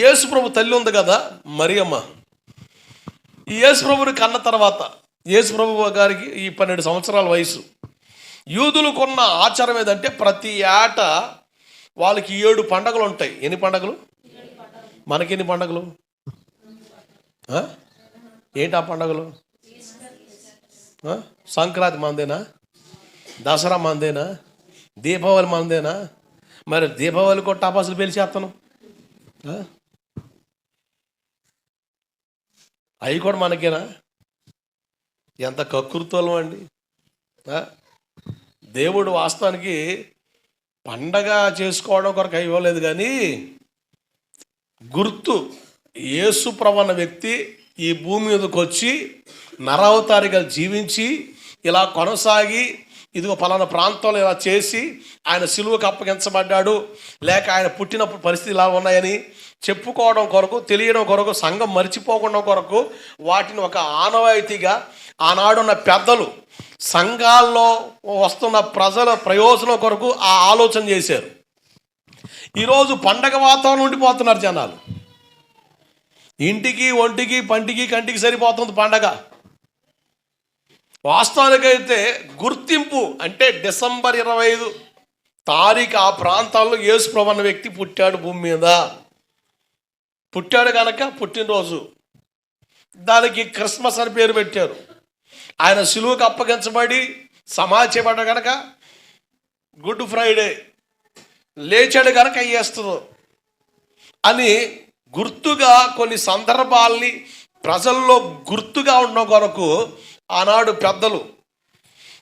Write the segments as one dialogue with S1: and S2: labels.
S1: యేసుప్రభు తల్లి ఉంది కదా మరియమ్మ. ఈ యేసు ప్రభుని కన్న తర్వాత యేసుప్రభు గారికి ఈ పన్నెండు సంవత్సరాల వయసు. యూదులు కొన్న ఆచారం ఏదంటే ప్రతి ఏట వాళ్ళకి ఏడు పండగలు ఉంటాయి. ఎన్ని పండగలు? మనకి ఎన్ని పండగలు? ఏంటి ఆ పండగలు? సంక్రాంతి మందేనా? దసరా మందేనా? దీపావళి మందేనా? మరి దీపావళి కూడా టపాసులు పేల్చేస్తాను అవి కూడా మనకేనా? ఎంత కకృతోళం అండి. దేవుడు వాస్తవానికి పండగ చేసుకోవడం కొరకు ఇవ్వలేదు కానీ గుర్తు యేసు ప్రవణ వ్యక్తి ఈ భూమి మీదకి వచ్చి నరావతారిగా జీవించి ఇలా కొనసాగి ఇదిగో పలానా ప్రాంతంలో ఇలా చేసి ఆయన సిలువకు అప్పగించబడ్డాడు. లేక ఆయన పుట్టినప్పుడు పరిస్థితి ఇలా ఉన్నాయని చెప్పుకోవడం కొరకు తెలియడం కొరకు సంఘం మర్చిపోకుండా కొరకు వాటిని ఒక ఆనవాయితీగా ఆనాడున్న పెద్దలు సంఘాల్లో వస్తున్న ప్రజల ప్రయోజనం కొరకు ఆ ఆలోచన చేశారు. ఈరోజు పండగ వాతావరణం ఉండిపోతున్నారు జనాలు. ఇంటికి ఒంటికి పంటికి కంటికి సరిపోతుంది పండగ. వాస్తవానికైతే గుర్తింపు అంటే డిసెంబర్ ఇరవై ఐదు తారీఖు ఆ ప్రాంతాల్లో యేసు అన్న వ్యక్తి పుట్టాడు భూమి మీద. పుట్టాడు కనుక పుట్టినరోజు. దానికి క్రిస్మస్ అని పేరు పెట్టారు. ఆయన సులువుకు అప్పగించబడి సమాచేపడ్డ కనుక గుడ్ ఫ్రైడే లేచాడు కనుక అయ్యేస్తుంది అని గుర్తుగా కొన్ని సందర్భాల్ని ప్రజల్లో గుర్తుగా ఉండడం కొరకు ఆనాడు పెద్దలు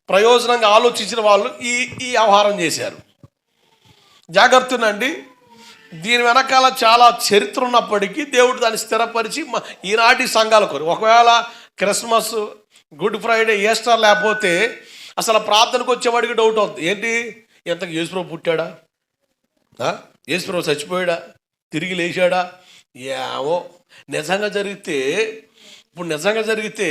S1: ప్రయోజనంగా ఆలోచించిన వాళ్ళు ఈ ఈ వ్యవహారం చేశారు. జాగ్రత్తనండి. దీని వెనకాల చాలా చరిత్ర ఉన్నప్పటికీ దేవుడు దాన్ని స్థిరపరిచి మ- ఈనాటి సంఘాల కొరకు ఒకవేళ క్రిస్మస్ గుడ్ ఫ్రైడే ఈస్టర్ లేకపోతే అసలు ప్రార్థనకు వచ్చేవాడికి డౌట్ అవుతుంది ఏంటి? ఎంతకు యేసుప్రభు పుట్టాడా? యేసుప్రభు చచ్చిపోయాడా? తిరిగి లేచాడా? ఏమో. నిజంగా జరిగితే ఇప్పుడు నిజంగా జరిగితే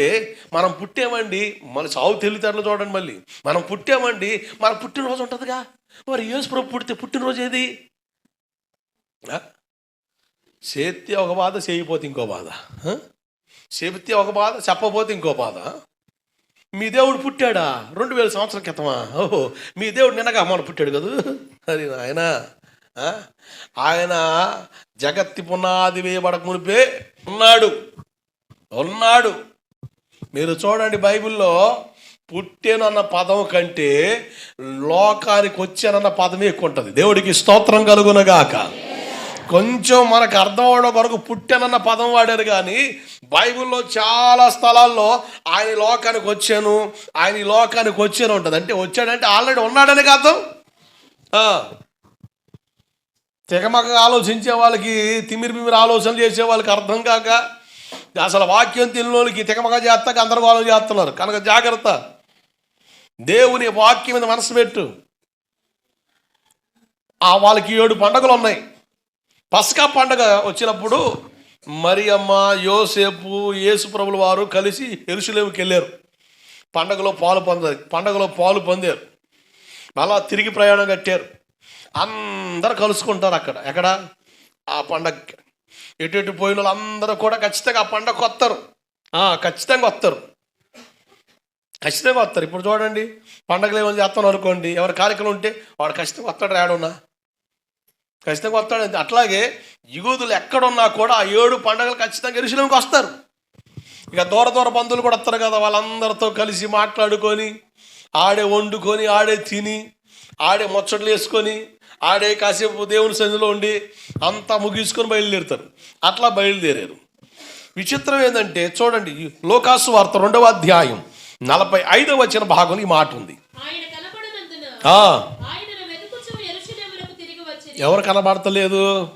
S1: మనం పుట్టామండి మన చావు తెలివితేటలు చూడండి మళ్ళీ. మనం పుట్టామండి మన పుట్టినరోజు ఉంటుందిగా. మరి యేసుప్రభు పుడితే పుట్టినరోజు ఏది? చేస్తే ఒక బాధ చేయపోతే ఇంకో బాధ. చెబితే ఒక బాధ చెప్పబోతే ఇంకో బాధ. మీ దేవుడు పుట్టాడా? రెండు వేల సంవత్సరాల క్రితమా? ఓహో మీ దేవుడు నిన్నగా మన పుట్టాడు కదా? అది ఆయన ఆయన జగత్తి పునాది వేయబడక మునిపే ఉన్నాడు. ఉన్నాడు. మీరు చూడండి బైబిల్లో పుట్టేనన్న పదం కంటే లోకానికి వచ్చానన్న పదమే ఎక్కువ ఉంటుంది. దేవుడికి స్తోత్రం కలుగునగాక కొంచెం మనకు అర్థం అవడం కొరకు పుట్టానన్న పదం వాడారు కానీ బైబిల్లో చాలా స్థలాల్లో ఆయన లోకానికి వచ్చాను ఆయన ఈ లోకానికి వచ్చాను ఉంటుంది. అంటే వచ్చాడంటే ఆల్రెడీ ఉన్నాడని అర్థం తెగమగ ఆలోచించే వాళ్ళకి తిమిరి బిమిరి ఆలోచనలు చేసే వాళ్ళకి అర్థం కాక అసలు వాక్యం తెలియని వాళ్ళకి చేస్తా గందరగోళం చేస్తున్నారు. కనుక జాగ్రత్త. దేవుని వాక్యం మీద మనసు పెట్టు. ఆ వాళ్ళకి ఏడు పండుగలు ఉన్నాయి. పస్కా పండగ వచ్చినప్పుడు మరియమ్మ యోసేపు యేసుప్రభుల వారు కలిసి ఎరుసలేముకి వెళ్ళారు. పండగలో పాలు పొందారు పండగలో పాలు పొందారు. మళ్ళా తిరిగి ప్రయాణం కట్టారు. అందరూ కలుసుకుంటారు అక్కడ. ఎక్కడ? ఆ పండగ ఎటు ఎటు పోయిన వాళ్ళందరూ కూడా ఖచ్చితంగా ఆ పండగ వస్తారు. ఖచ్చితంగా వస్తారు. ఖచ్చితంగా వస్తారు. ఇప్పుడు చూడండి పండగలు ఏమైనా చేస్తాను అనుకోండి ఎవరి కార్యక్రమం ఉంటే వాడు ఖచ్చితంగా వస్తాడు రాడున్నా ఖచ్చితంగా వస్తాడు. అట్లాగే యూదులు ఎక్కడున్నా కూడా ఆ ఏడు పండగలు ఖచ్చితంగా ఎరుసలేంకి వస్తారు. ఇక దూర దూర బంధువులు కూడా వస్తారు కదా వాళ్ళందరితో కలిసి మాట్లాడుకొని ఆడే వండుకొని ఆడే తిని ఆడే ముచ్చట్లు వేసుకొని ఆడే కాసేపు దేవుని సన్నిధిలో ఉండి అంతా ముగించుకొని బయలుదేరుతారు. అట్లా బయలుదేరారు. విచిత్రం ఏంటంటే చూడండి లోకాసు వార్త రెండవ అధ్యాయం నలభై ఐదవ వచ్చిన భాగం ఈ మాట ఉంది. ఎవరు కనబడతలేదు?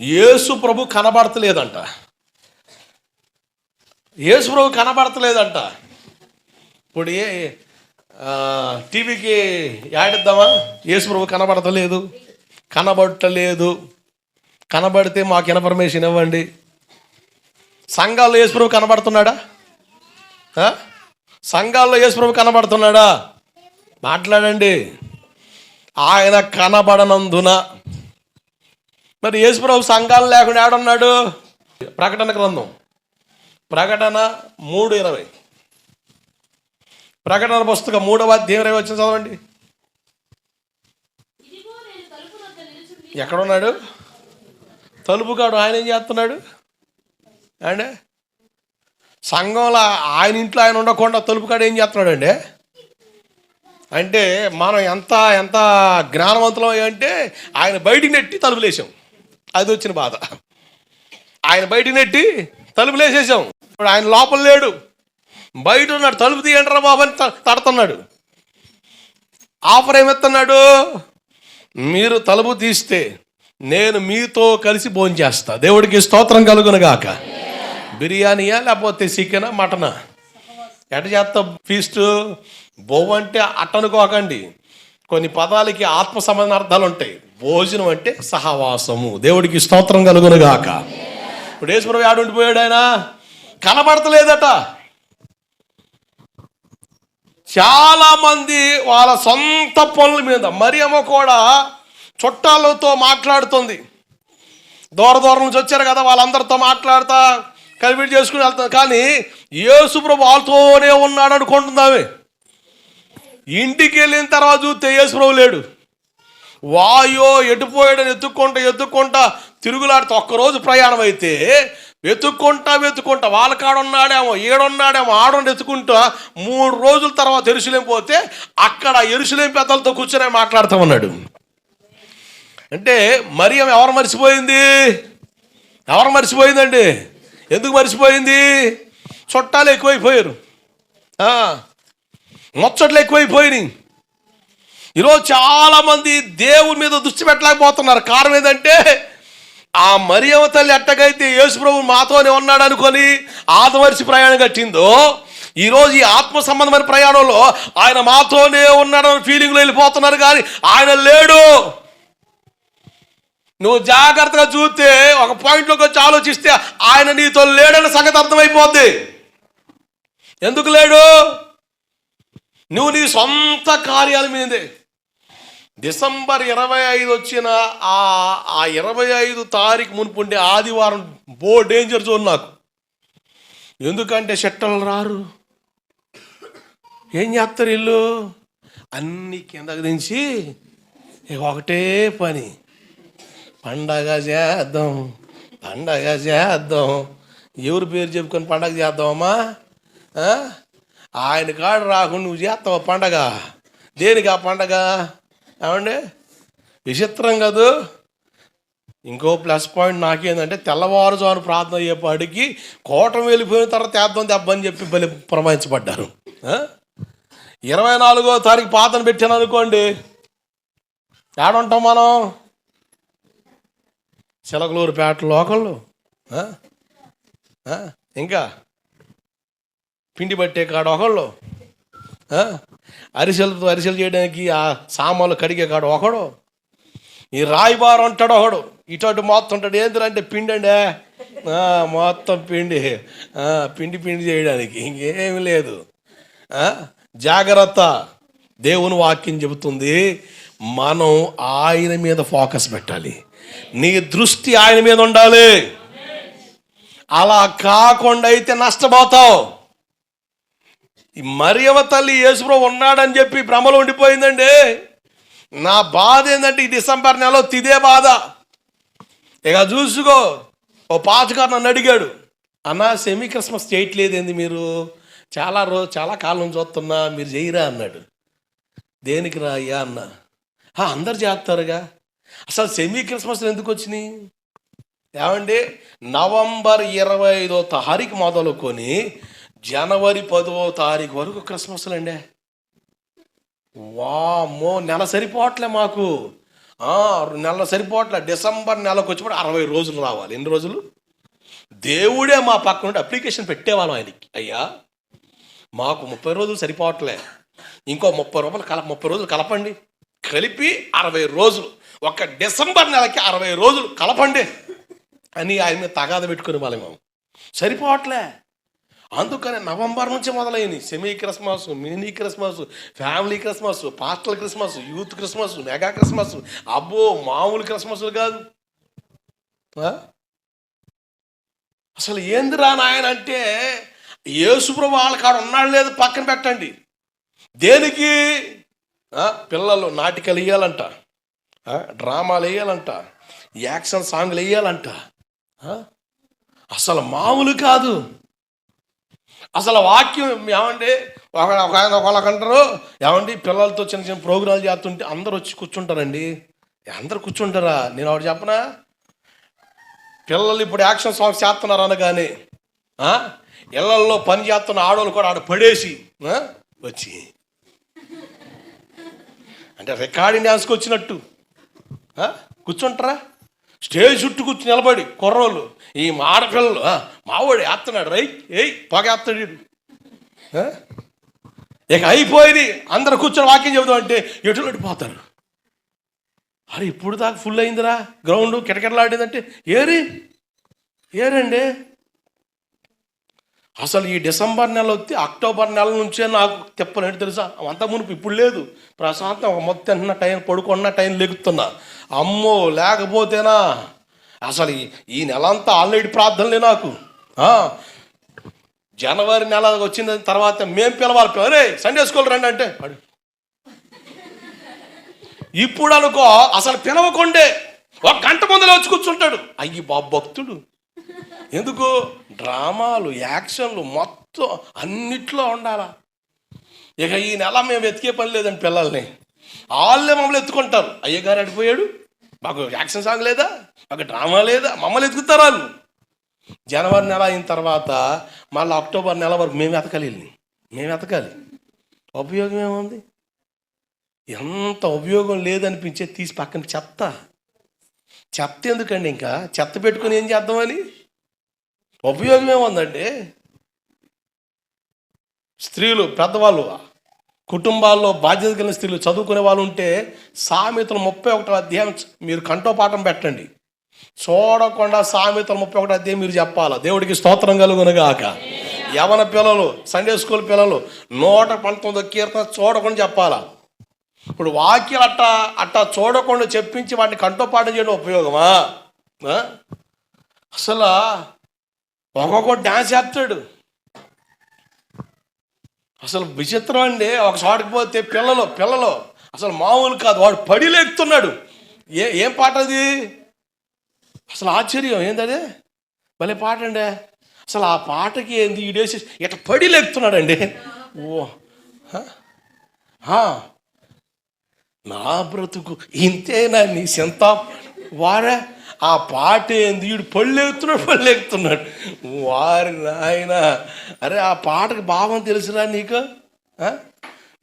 S1: యేసు ప్రభు కనబడతలేదంట. యేసు ప్రభు కనబడతలేదంట. ఇప్పుడు ఏ టీవీకి యాడిద్దామా? యేసుప్రభు కనబడతలేదు. కనబడటలేదు కనబడితే మాకు ఇన్ఫర్మేషన్ ఇవ్వండి. సంఘాల్లో యేసుప్రభు కనబడుతున్నాడా? సంఘాల్లో యేసుప్రభు కనబడుతున్నాడా? మాట్లాడండి. ఆయన కనబడనందున. మరి యేసుప్రభు సంఘాలు లేకుండా ఏడున్నాడు? ప్రకటన గ్రంథం. ప్రకటన మూడు ఇరవై. ప్రకటన పుస్తకం మూడవ అధ్యాయం ఇరవై వచ్చిన చదవండి.
S2: ఇదిగో తలుపు కాడు
S1: ఎక్కడున్నాడు? తలుపుగాడు ఆయన ఏం చేస్తున్నాడు? అండి సంఘంలో ఆయన ఇంట్లో ఆయన ఉండకుండా తలుపుగాడు ఏం చేస్తున్నాడు అండి అంటే మనం ఎంత ఎంత జ్ఞానవంతులం అంటే ఆయన బయటికి నెట్టి తలుపులేసాం. అది వచ్చిన బాధ. ఆయన బయటికి నెట్టి తలుపులేసేసాం. ఇప్పుడు ఆయన లోపల లేడు. బయట ఉన్నాడు తలుపు తీయండి రా బాబు అని త- తడుతున్నాడు. ఆఫర్ ఏమెత్తున్నాడు? మీరు తలుపు తీస్తే నేను మీతో కలిసి భోంచేస్తా దేవుడికి స్తోత్రం కలుగును గాక బిర్యానీయా లేకపోతే చికెనా మటనా? ఎట చేస్తా? ఫీస్ట్? బొవ్వ అంటే అట్టనుకోకండి కొన్ని పదాలకి ఆత్మ సంబంధ అర్థాలు ఉంటాయి. భోజనం అంటే సహవాసము. దేవుడికి స్తోత్రం కలుగును గాక ఇప్పుడు ఏసుప్రభు ఆడు ఉండిపోయాడు ఆయన. కనబడతలేదట. చాలామంది వాళ్ళ సొంత పనుల మీద మరియమ్మ కూడా చుట్టాలతో మాట్లాడుతుంది. దూర దూరం నుంచి వచ్చారు కదా వాళ్ళందరితో మాట్లాడతా కలిపి చేసుకుని వెళ్తారు కానీ యేసుప్రభు వాళ్ళతోనే ఉన్నాడు అనుకుంటుంది ఇంటికి వెళ్ళిన తర్వాత చూస్తే యేసుప్రభు లేడు. వాయో ఎటుపోయాడని ఎత్తుక్కుంటా ఎత్తుక్కుంటా తిరుగులాడితే ఒక్కరోజు ప్రయాణం అయితే వెతుక్కుంటా వెతుక్కుంటా. వాళ్ళ కాడున్నాడేమో ఈడున్నాడేమో ఏడున్నాడేమో ఆడండి ఎత్తుకుంటా మూడు రోజుల తర్వాత ఎరుసలేం పోతే అక్కడ ఎరుసలేం పెద్దలతో కూర్చొని మాట్లాడుతూ ఉన్నాడు. అంటే మరియం ఎవరు మర్చిపోయింది? ఎవరు మర్చిపోయిందండి? ఎందుకు మర్చిపోయింది? చుట్టాలు ఎక్కువైపోయారు. ముచ్చట్లు ఎక్కువైపోయినాయి. ఈరోజు చాలామంది దేవుని మీద దృష్టి పెట్టలేకపోతున్నారు. కారణం ఏంటంటే ఆ మరియవ తల్లి ఎట్టగైతే యేసుప్రభు మాతోనే ఉన్నాడు అనుకొని ఆదమరిచి ప్రయాణం కట్టిందో ఈరోజు ఈ ఆత్మ సంబంధమైన ప్రయాణంలో ఆయన మాతోనే ఉన్నాడని ఫీలింగ్లో వెళ్ళిపోతున్నారు కానీ ఆయన లేడు. నువ్వు జాగ్రత్తగా చూస్తే ఒక పాయింట్లోకి వచ్చి ఆలోచిస్తే ఆయన నీతో లేడని సంగతి అర్థమైపోద్ది. ఎందుకు లేడు? నువ్వు నీ సొంత కార్యాల మీదే. డిసెంబర్ ఇరవై ఐదు వచ్చిన ఆ ఆ ఇరవై ఐదు తారీఖు మునుపుండే ఆదివారం బో డేంజర్ జోన్ నాకు. ఎందుకంటే చెట్టలు రారు. ఏం చేస్తారు ఇల్లు అన్ని కిందకు దించి ఒకటే పని. పండగ చేద్దాం పండగ చేద్దాం. ఎవరి పేరు చెప్పుకొని పండగ చేద్దామమ్మా? ఆయన కాడు రాకుండా నువ్వు చేస్తావు పండగ? దేనికి ఆ పండగ? ఏమండి? విచిత్రం కాదు? ఇంకో ప్లస్ పాయింట్ నాకేందంటే తెల్లవారుజాను ప్రార్థన అయ్యేపాటికి కోటం వెళ్ళిపోయిన తర్వాత చేద్దాం దెబ్బని చెప్పి బలి ప్రమాయించబడ్డారు. ఇరవై నాలుగో తారీఖు పాతను పెట్టాను అనుకోండి. ఏడుంటాం మనం? చిలకలూరుపేట లోకల్లో. ఇంకా? పిండి పట్టే కాడ ఒకళ్ళు. అరిసెలతో అరిసెలు చేయడానికి ఆ సామాన్లు కడిగే కాడు ఒకడు. ఈ రాయిబారు అంటాడు ఒకడు. ఇటు మొత్తం ఉంటాడు ఏంటంటే పిండి అండి? మొత్తం పిండి. పిండి పిండి చేయడానికి. ఇంకేమి లేదు. జాగ్రత్త. దేవుని వాక్యం చెబుతుంది మనం ఆయన మీద ఫోకస్ పెట్టాలి. నీ దృష్టి ఆయన మీద ఉండాలి. అలా కాకుండా అయితే నష్టపోతావు. ఈ మరియవ తల్లి యేసుప్రభు ఉన్నాడని చెప్పి భ్రమలో ఉండిపోయిందండి. నా బాధ ఏంటంటే ఈ డిసెంబర్ నెలలో తిదే బాధ. ఇక చూసుకో ఓ పాతగారు నన్ను అడిగాడు అన్న సెమీ క్రిస్మస్ చేయట్లేదేంది మీరు? చాలా రోజు చాలా కాలం చూస్తున్నా మీరు చేయరా? అన్నాడు. దేనికి రా అయ్యా? అన్న. అందరు చేస్తారుగా. అసలు సెమీ క్రిస్మస్ ఎందుకు వచ్చినాయి? ఏమండి? నవంబర్ ఇరవై ఐదో తారీఖు మొదలుకొని జనవరి పదవ తారీఖు వరకు క్రిస్మస్లు అండి వామ్మో నెల సరిపోవట్లే మాకు. నెల సరిపోవట్లే. డిసెంబర్ నెలకు వచ్చినప్పుడు అరవై రోజులు రావాలి. ఎన్ని రోజులు? దేవుడే మా పక్క నుండి అప్లికేషన్ పెట్టేవాళ్ళం ఆయనకి. అయ్యా మాకు ముప్పై రోజులు సరిపోవట్లే. ఇంకో ముప్పై రూపాయలు కల ముప్పై రోజులు కలపండి. కలిపి అరవై రోజులు. ఒక డిసెంబర్ నెలకి అరవై రోజులు కలపండి. అని ఆయన మీద తగాద పెట్టుకుని వాళ్ళం మేము. సరిపోవట్లే. అందుకని నవంబర్ నుంచి మొదలైంది. Semi Christmas mini Christmas family Christmas పాస్టల్ Christmas youth Christmas mega Christmas. అబ్బో మామూలు క్రిస్మస్లు కాదు. అసలు ఏందిరా నాయన అంటే యేసుప్రభు వాళ్ళ కాడ ఉన్నాడు లేదు పక్కన పెట్టండి. దేనికి? పిల్లలు నాటికలు వేయాలంట. డ్రామాలు వేయాలంట. యాక్షన్ సాంగ్లు వేయాలంట. అసలు మామూలు కాదు. అసలు వాక్యం ఏమండి? ఒక ఒక ఆయన ఒకళ్ళకంటారు ఏమండి పిల్లలతో చిన్న చిన్న ప్రోగ్రాంలు చేస్తుంటే అందరు వచ్చి కూర్చుంటారండి. అందరు కూర్చుంటారా? నేను ఒకటి చెప్పనా? పిల్లలు ఇప్పుడు యాక్షన్ సాంగ్స్ చేస్తున్నారు అనగానే ఇళ్ళల్లో పని చేస్తున్న ఆడవాళ్ళు కూడా ఆడ పడేసి వచ్చి. అంటే రికార్డింగ్ డ్యాన్స్కి వచ్చినట్టు కూర్చుంటారా? స్టేజ్ చుట్టూ కూర్చుని నిలబడి కుర్రోళ్ళు. ఈ ఆడపిల్లలు మావాడు వేస్తున్నాడు రై ఏయ్ పొగ ఇక అయిపోయింది. అందరు కూర్చొని వాక్యం చెబుతాం అంటే ఎటు పోతారు? అరే ఇప్పుడు దాకా ఫుల్ అయిందిరా. గ్రౌండ్ కిటకిటలాడిందంటే ఏరి ఏరండి? అసలు ఈ డిసెంబర్ నెల వస్తే అక్టోబర్ నెల నుంచే నాకు తిప్పలేంటి తెలుసా? అంత మునుపు ఇప్పుడు లేదు. ప్రశాంతం మొత్తం టైం పడుకున్న టైం లెగుతున్నా. అమ్మో లేకపోతేనా? అసలు ఈ- నెల అంతా ఆల్రెడీ ప్రార్థనలే నాకు. జనవరి నెల వచ్చిన తర్వాత మేం పిలవాలి. అరే సండే స్కూల్ రండి అంటే. ఇప్పుడు అనుకో అసలు పిలవకుండే. ఒక గంట ముందర వచ్చి కూర్చుంటాడు. అయ్యి బాబు భక్తుడు. ఎందుకు? డ్రామాలు యాక్షన్లు మొత్తం అన్నిట్లో ఉండాలా? ఇక ఈ నెల మేము వెతికే పని లేదండి పిల్లల్ని. వాళ్ళే మమ్మల్ని ఎత్తుకుంటారు. అయ్యగారు అడిపోయాడు మాకు యాక్షన్ సాంగ్ లేదా? మాకు డ్రామా లేదా? మమ్మల్ని ఎత్తుకుతారు వాళ్ళు? జనవరి నెల అయిన తర్వాత మళ్ళీ అక్టోబర్ నెల వరకు మేము ఎతకాలి వీళ్ళని. మేము ఎతకాలి ఉపయోగం ఏముంది? ఎంత ఉపయోగం లేదనిపించే తీసి పక్కన చెత్త. చెత్త ఎందుకండి ఇంకా? చెత్త పెట్టుకుని ఏం చేద్దామని ఉపయోగం ఏముందండి? స్త్రీలు పెద్దవాళ్ళు కుటుంబాల్లో బాధ్యత కలిగిన స్త్రీలు చదువుకునే వాళ్ళు ఉంటే సామెతలు ముప్పై ఒకటో అధ్యాయం మీరు కంఠోపాఠం పెట్టండి. చూడకుండా సామెతలు ముప్పై ఒకటో అధ్యాయం మీరు చెప్పాలా? దేవుడికి స్తోత్రం కలుగునగాక. యవన పిల్లలు సండే స్కూల్ పిల్లలు నూట పంతొమ్మిది కీర్తన చూడకుండా చెప్పాలా? ఇప్పుడు వాక్యం అట్ట అట్టా చూడకుండా చెప్పించి వాటిని కంఠోపాఠం చేయడం ఉపయోగమా? అసలు ఒక్కొక్క డ్యాన్స్ చేస్తాడు. అసలు విచిత్రం అండి ఒక చోటకి పోతే పిల్లలు పిల్లలు. అసలు మామూలు కాదు. వాడు పడి లేకుతున్నాడు ఏ ఏం పాట అది? అసలు ఆశ్చర్యం. ఏంటది భలే పాట అండి. అసలు ఆ పాటకి ఏంది ఈడేసి ఇట్లా పడి లేకుతున్నాడండి ఓ నా బ్రతుకు ఇంతేనా నీ సింత? వారే ఆ పాట ఏంది? వీడు పళ్ళెగుతున్నాడు పళ్ళెగుతున్నాడు వారి నాయన. అరే ఆ పాటకి భావం తెలుసురా నీకు?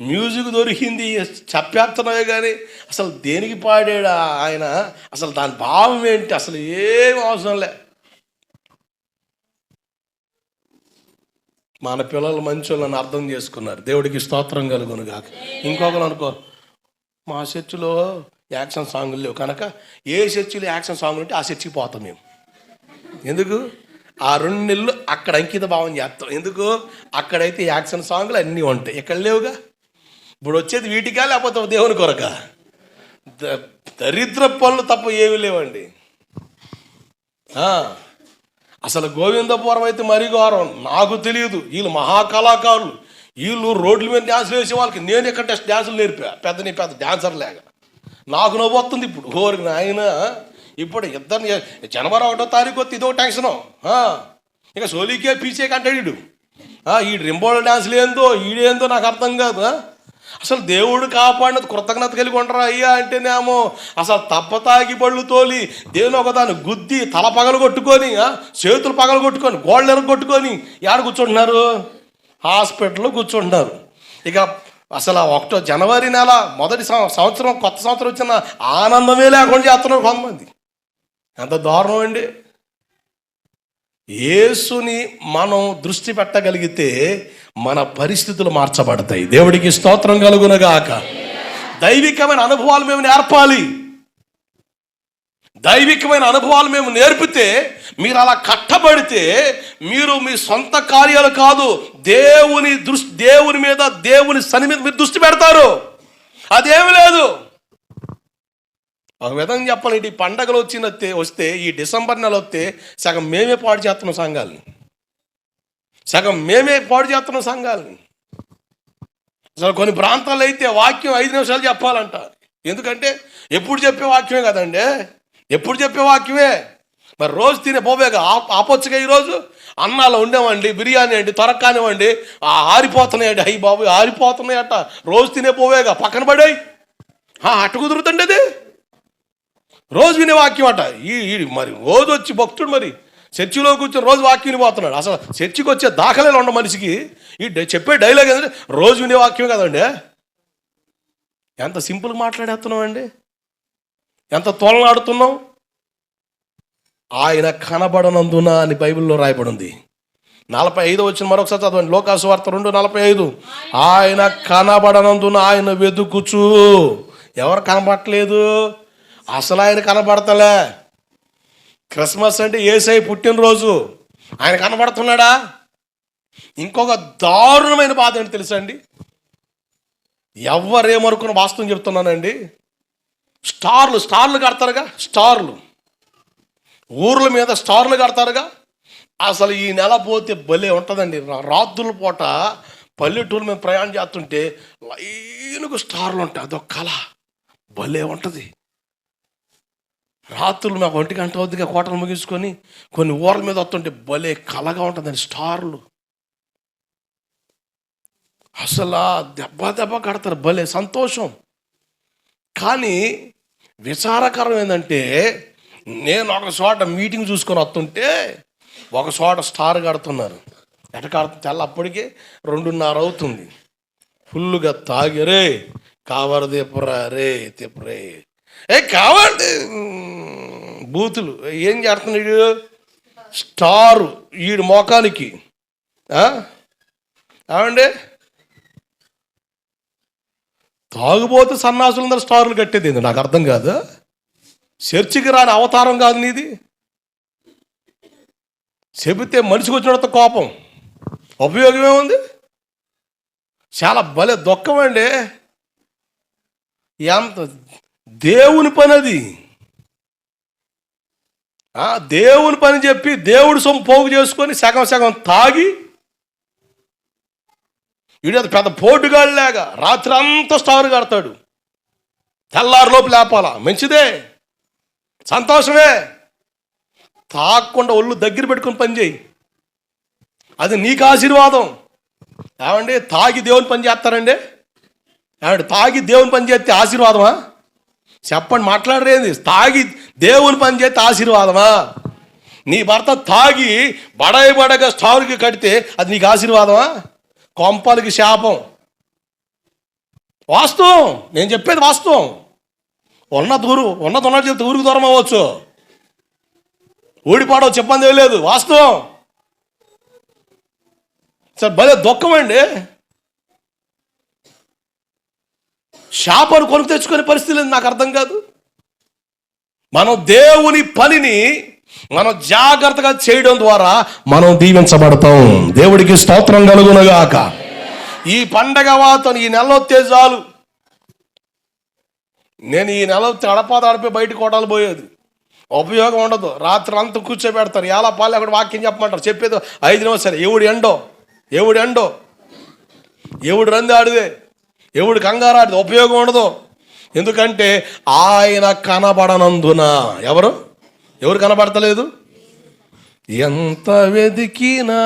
S1: మ్యూజిక్ దొరికింది చెప్పేస్తున్నావే కానీ అసలు దేనికి పాడాడు ఆయన? అసలు దాని భావం ఏంటి? అసలు ఏం అవసరం లే. మన పిల్లలు మంచోళ్ళని అర్థం చేసుకున్నారు. దేవుడికి స్తోత్రం కలుగును కాక ఇంకొకరు అనుకో మా చర్చిలో యాక్షన్ సాంగులు లేవు. కనుక ఏ చర్చిలో యాక్షన్ సాంగులు ఉంటే ఆ చర్చికి పోతాం మేము. ఎందుకు? ఆ రెండు నెలలు అక్కడ అంకిత భావం చేస్తాం. ఎందుకు? అక్కడైతే యాక్షన్ సాంగులు అన్నీ ఉంటాయి. ఇక్కడ లేవుగా? ఇప్పుడు వచ్చేది వీటికా లేకపోతే దేవుని కొరక? ద- దరిద్ర పనులు తప్ప ఏమి లేవండి. అసలు గోవిందపురం అయితే మరీ ఘోరం. నాకు తెలియదు. వీళ్ళు మహాకళాకారులు. వీళ్ళు రోడ్ల మీద డ్యాన్స్ వేసే వాళ్ళకి నేను ఇక్కడ డ్యాన్సులు నేర్పా. పెద్ద నీ పెద్ద డ్యాన్సర్ లేక. నాకు నవ్వు వస్తుంది ఇప్పుడు. ఓరికి నాయన ఇప్పుడు ఇద్దరిని జనవరి ఒకటో తారీఖు వస్తే ఇదో టెన్షను ఇంకా ఇక సోలీకే పీచే కంటాడు ఈ రింబోళ డ్యాన్సులు లేదో ఈడేందో నాకు అర్థం కాదు. అసలు దేవుడు కాపాడినది కృతజ్ఞత కలిగి ఉండరా అయ్యా అంటేనేమో అసలు తప్ప తాగి బళ్ళు తోలి దేవుని ఒకదాన్ని గుద్ది తల పగలు కొట్టుకొని చేతులు పగలు కొట్టుకొని గోళ్ళెర కొట్టుకొని ఏడ కూర్చుంటున్నారు? హాస్పిటల్లో కూర్చుంటున్నారు. ఇక అసలు ఆ ఒకటో జనవరి నెల మొదటి సంవత్సరం కొత్త సంవత్సరం వచ్చిన ఆనందమే లేకుండా చేస్తున్నారు కొంతమంది. ఎంత దారుణం అండి. యేసుని మనం దృష్టి పెట్టగలిగితే మన పరిస్థితులు మార్చబడతాయి. దేవుడికి స్తోత్రం కలుగునగాక దైవికమైన అనుభవాలు మేము నేర్పాలి. దైవికమైన అనుభవాలు మేము నేర్పితే మీరు అలా కట్టబడితే మీరు మీ సొంత కార్యాలు కాదు దేవుని దృష్టి దేవుని మీద దేవుని సని మీద మీరు దృష్టి పెడతారు. అదేమి లేదు. ఒక విధంగా చెప్పాలంటే ఈ పండగలు వచ్చిన వస్తే ఈ డిసెంబర్ నెల వస్తే సగం మేమే పాడు చేస్తున్నాం సంఘాలని. సగం మేమే పాడు చేస్తున్నాం సంఘాలని. అసలు కొన్ని ప్రాంతాల్లో అయితే వాక్యం ఐదు నిమిషాలు చెప్పాలంట. ఎందుకంటే ఎప్పుడు చెప్పే వాక్యమే కదండి? ఎప్పుడు చెప్పే వాక్యమే? మరి రోజు తినే పోవేగా ఆపొచ్చుగా ఈరోజు? అన్నాలు ఉండేవండి బిర్యానీ అండి త్వరగా కానివ్వండి ఆరిపోతున్నాయండి అయ్యి బాబు ఆరిపోతున్నాయి అట్ట రోజు తినే పోవేగా పక్కన పడాయి. అట్ట కుదురుతండి అది? రోజు వినే వాక్యం అట. ఈ ఈ మరి రోజు వచ్చి భక్తుడు మరి చర్చిలో కూర్చొని రోజు వాక్యం వినిపోతున్నాడు. అసలు చర్చికి వచ్చే దాఖలేలు ఉండ మనిషికి. ఈ చెప్పే డైలాగ్ ఏంటంటే రోజు వినే వాక్యం కదండి. ఎంత సింపుల్గా మాట్లాడేస్తున్నాం అండి ఎంత తోలనాడుతున్నాం ఆయన కనబడనందున అని బైబిల్లో రాయబడి ఉంది నలభై ఐదు వచ్చిన మరొకసారి చదవండి. లోకాసు వార్త రెండు నలభై ఐదు. ఆయన కనబడనందున ఆయన వెతుకుచు. ఎవరు కనబడట్లేదు? అసలు ఆయన కనబడతలే. క్రిస్మస్ అంటే ఏసై పుట్టినరోజు. ఆయన కనబడుతున్నాడా? ఇంకొక దారుణమైన బాధ ఏంటి తెలుసా అండి? ఎవరేమనుకున్న వాస్తవం చెప్తున్నానండి? స్టార్లు స్టార్లు కడతారుగా? స్టార్లు. ఊర్ల మీద స్టార్లు కడతారుగా? అసలు ఈ నెల పోతే భలే ఉంటుందండి. రాత్రుల పూట పల్లెటూరు మీద ప్రయాణం చేస్తుంటే లైన్కు స్టార్లు ఉంటాయి. అదొక కళ. భలే ఉంటుంది. రాత్రులు మాకు ఒంటి గంట వద్దుగా కోటలు ముగించుకొని కొన్ని ఊర్ల మీద వస్తుంటే భలే కళగా ఉంటుందండి స్టార్లు. అసలు దెబ్బ దెబ్బ కడతారు. భలే సంతోషం. కానీ విచారకరం ఏంటంటే నేను ఒక చోట మీటింగ్ చూసుకొని వస్తుంటే ఒక చోట స్టార్ కడుతున్నారు. ఎట కడుతుంది తెల్ల అప్పటికే రెండున్నర అవుతుంది. ఫుల్గా తాగి కావరు తిప్పరా రే తిప్పరే. ఏ కావాలి బూతులు. ఏం చేస్తున్నాడు స్టారు ఈడు మోకానికి. ఏమండి? తాగుబోతు సన్నాసులందరూ స్టార్లు కట్టేది ఏంది? నాకు అర్థం కాదు. చర్చికి రాని అవతారం కాదు నీది. చెబితే మనిషికి వచ్చినంత కోపం. ఉపయోగం ఏముంది చాలా భలే దుఃఖం అండి. ఎంత దేవుని పని అది. దేవుని పని చెప్పి దేవుడు సొమ్ము పోగు చేసుకొని సగం సగం తాగి వీడు అది పెద్ద పోటుగాళ్ళలాగా లేక రాత్రి అంతా స్టార్ కడతాడు. తెల్లారిలోపు లేపాలా? మంచిదే. సంతోషమే. తాగకుండా ఒళ్ళు దగ్గర పెట్టుకుని పని చేయి. అది నీకు ఆశీర్వాదం. ఏమండి తాగి దేవుని పని చేస్తారండి? ఏమండి తాగి దేవుని పని చేస్తే ఆశీర్వాదమా? చెప్పండి మాట్లాడరేంది తాగి దేవుని పని చేస్తే ఆశీర్వాదమా? నీ భర్త తాగి బడాయి బడగా స్టార్కి కడితే అది నీకు ఆశీర్వాదమా? కొంపలకి శాపం. వాస్తవం. నేను చెప్పేది వాస్తవం. ఉన్న దూరు ఉన్నది ఉన్నట్టు చెప్తే ఊరికి దూరం అవ్వచ్చు. ఊడిపోవడం చెప్పంది లేదు. వాస్తవం. సార్ భలే దుఃఖం అండి. శాపను కొనుక్కు తెచ్చుకునే పరిస్థితి లేదు నాకు అర్థం కాదు. మనం దేవుని పనిని మనం జాగ్రత్తగా చేయడం ద్వారా మనం దీవించబడతాం. దేవుడికి స్తోత్రం కలుగునగాక. ఈ పండగ వాతను ఈ నెల వస్తే చాలు. నేను ఈ నెల తడపా తడిపి బయట కొట్టాలి పోయేది. ఉపయోగం ఉండదు. రాత్రి అంతా కూర్చోబెడతారు. ఎలా పాలు అక్కడ వాక్యం చెప్పమంటారు. చెప్పేది ఐదు నిమిషాలు. ఎవడు ఎండో? ఎవడు ఎండో? ఎవడు రంది ఆడిదే? ఎవడు కంగారాడిది ఉపయోగం ఉండదు. ఎందుకంటే ఆయన కనబడనందున. ఎవరు? ఎవరు కనబడతలేదు? ఎంత వెతికినా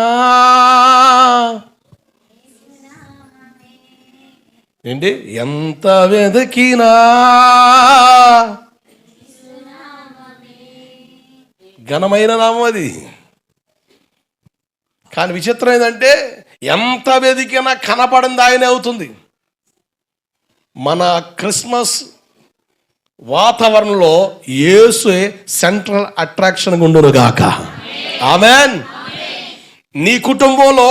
S1: ఏంటి? ఎంత వెతికినా ఘనమైన నామం అది. కానీ విచిత్రం ఏంటంటే ఎంత వెతికినా కనపడింది ఆయనే అవుతుంది. మన క్రిస్మస్ వాతావరణంలో యేసు సెంట్రల్ అట్రాక్షన్ గుండునుగాక ఆమెన్. నీ కుటుంబంలో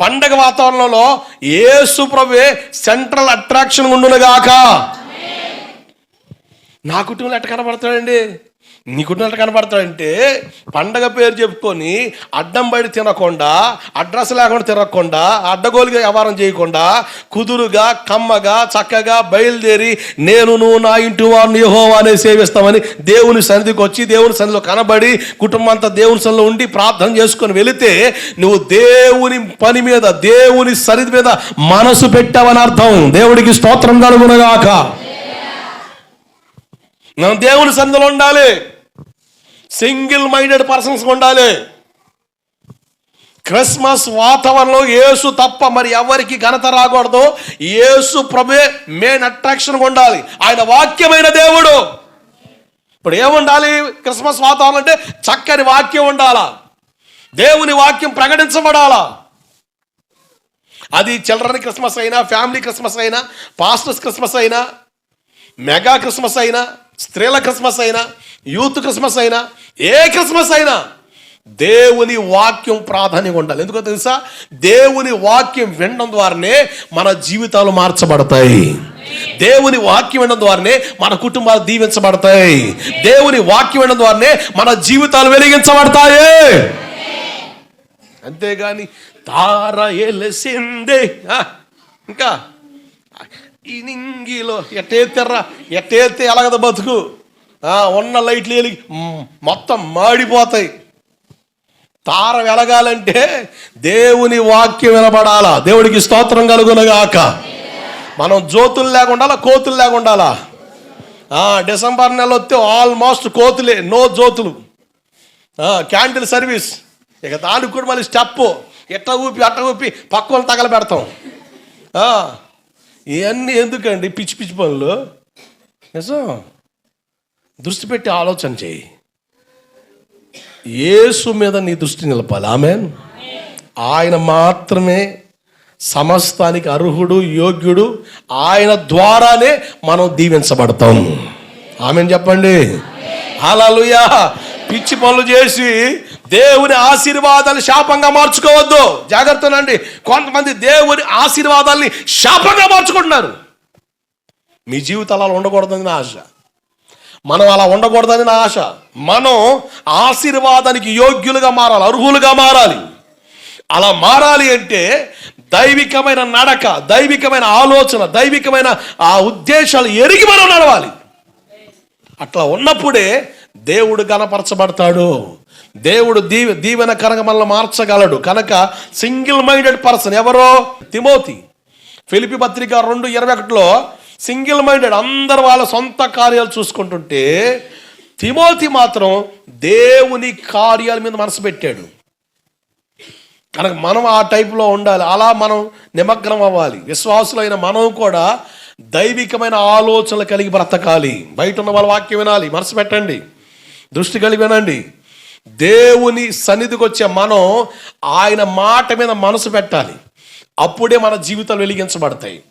S1: పండగ వాతావరణంలో యేసు ప్రభువే సెంట్రల్ అట్రాక్షన్ ఉండునుగాక నా కుటుంబంలో ఎట్ట కనబడతాడండి? నీకున్నట్టు కనబడతాడంటే పండగ పేరు చెప్పుకొని అడ్డం బయట తినకుండా అడ్రస్ లేకుండా తిరగకుండా అడ్డగోలుగా వ్యవహారం చేయకుండా కుదురుగా కమ్మగా చక్కగా బయలుదేరి నేను నువ్వు నా ఇంటి వారిని యహోవానే అనే సేవిస్తామని దేవుని సన్నిధికి వచ్చి దేవుని సన్నిధిలో కనబడి కుటుంబం అంతా దేవుని సన్నిధిలో ఉండి ప్రార్థన చేసుకొని వెళితే నువ్వు దేవుని పని మీద దేవుని సన్నిధి మీద మనసు పెట్టావని అర్థం. దేవుడికి స్తోత్రం కలుగునగాక. మనం దేవుని సందులో ఉండాలి. సింగిల్ మైండెడ్ పర్సన్స్ ఉండాలి. క్రిస్మస్ వాతావరణంలో యేసు తప్ప మరి ఎవరికి ఘనత రాకూడదు. యేసు ప్రభే మెయిన్ అట్రాక్షన్ ఉండాలి. ఆయన వాక్యమైన దేవుడు. ఇప్పుడు ఏముండాలి? క్రిస్మస్ వాతావరణం అంటే చక్కని వాక్యం ఉండాలా? దేవుని వాక్యం ప్రకటించబడాలా? అది చిల్డ్రన్ క్రిస్మస్ అయినా ఫ్యామిలీ క్రిస్మస్ అయినా పాస్టర్స్ క్రిస్మస్ అయినా మెగా క్రిస్మస్ అయినా స్త్రీల క్రిస్మస్ అయినా యూత్ క్రిస్మస్ అయినా ఏ క్రిస్మస్ అయినా దేవుని వాక్యం ప్రాధాన్యంగా ఉండాలి. ఎందుకో తెలుసా? దేవుని వాక్యం వినడం ద్వారానే మన జీవితాలు మార్చబడతాయి. దేవుని వాక్యం వినడం ద్వారానే మన కుటుంబాలు దీవించబడతాయి. దేవుని వాక్యం వినడం ద్వారానే మన జీవితాలు వెలిగించబడతాయి. అంతేగాని తార ఎలసిందే. ఆ, ఇంకా ఇనింగిలో నింగిలో. ఎట్టేత్తెర్రా ఎట్టేస్తే ఎలాగదు బతుకు? ఉన్న లైట్లు వెలిగి మొత్తం మాడిపోతాయి. తార వెలగాలంటే దేవుని వాక్యం వినబడాలా? దేవుడికి స్తోత్రం కలుగునగాక. మనం జ్యోతులు లేకుండా కోతులు లేకుండాలా? డిసెంబర్ నెల వస్తే ఆల్మోస్ట్ కోతులే నో జ్యోతులు. Candle service. ఇక దానికి కూడా మళ్ళీ స్టెప్ ఎట్ట ఊపి అట్ట ఊపి పక్కన తగలబెడతాం. ఇవన్నీ ఎందుకండి? పిచ్చి పిచ్చి పనులు? నిజం. దృష్టి పెట్టి ఆలోచన చేయి. యేసు మీద నీ దృష్టి నిలపాలి. ఆమె ఆయన మాత్రమే సమస్తానికి అర్హుడు యోగ్యుడు. ఆయన ద్వారానే మనం దీవించబడతాం. ఆమెను చెప్పండి. అలా పిచ్చి పనులు చేసి దేవుని ఆశీర్వాదాలు శాపంగా మార్చుకోవద్దు. జాగ్రత్తనండి కొంతమంది దేవుని ఆశీర్వాదాల్ని శాపంగా మార్చుకుంటున్నారు. మీ జీవితాలు అలా ఉండకూడదని నా ఆశ. మనం అలా ఉండకూడదని నా ఆశ. మనం ఆశీర్వాదానికి యోగ్యులుగా మారాలి అర్హులుగా మారాలి. అలా మారాలి అంటే దైవికమైన నడక దైవికమైన ఆలోచన దైవికమైన ఆ ఉద్దేశాలు ఎరిగి మనం నడవాలి. అట్లా ఉన్నప్పుడే దేవుడు గణపరచబడతాడు దేవుడు దీవె దీవెనకరంగా మనల్ని మార్చగలడు. కనుక సింగిల్ మైండెడ్ పర్సన్ ఎవరో? తిమోతి. ఫిలిపి పత్రిక రెండు ఇరవై ఒకటిలో సింగిల్ మైండెడ్ అందరు వాళ్ళ సొంత కార్యాలు చూసుకుంటుంటే తిమోతి మాత్రం దేవుని కార్యాల మీద మనసు పెట్టాడు. కనుక మనం ఆ టైప్లో ఉండాలి. అలా మనం నిమగ్నం అవ్వాలి. విశ్వాసులైన మనం కూడా దైవికమైన ఆలోచనలు కలిగి బ్రతకాలి. బయట ఉన్న వాళ్ళ వాక్యం వినాలి. మనసు పెట్టండి. దృష్టి కలిగి వినండి. దేవుని సన్నిధికి వచ్చే మనం ఆయన మాట మీద మనసు పెట్టాలి. అప్పుడే మన జీవితాలు వెలిగించబడతాయి.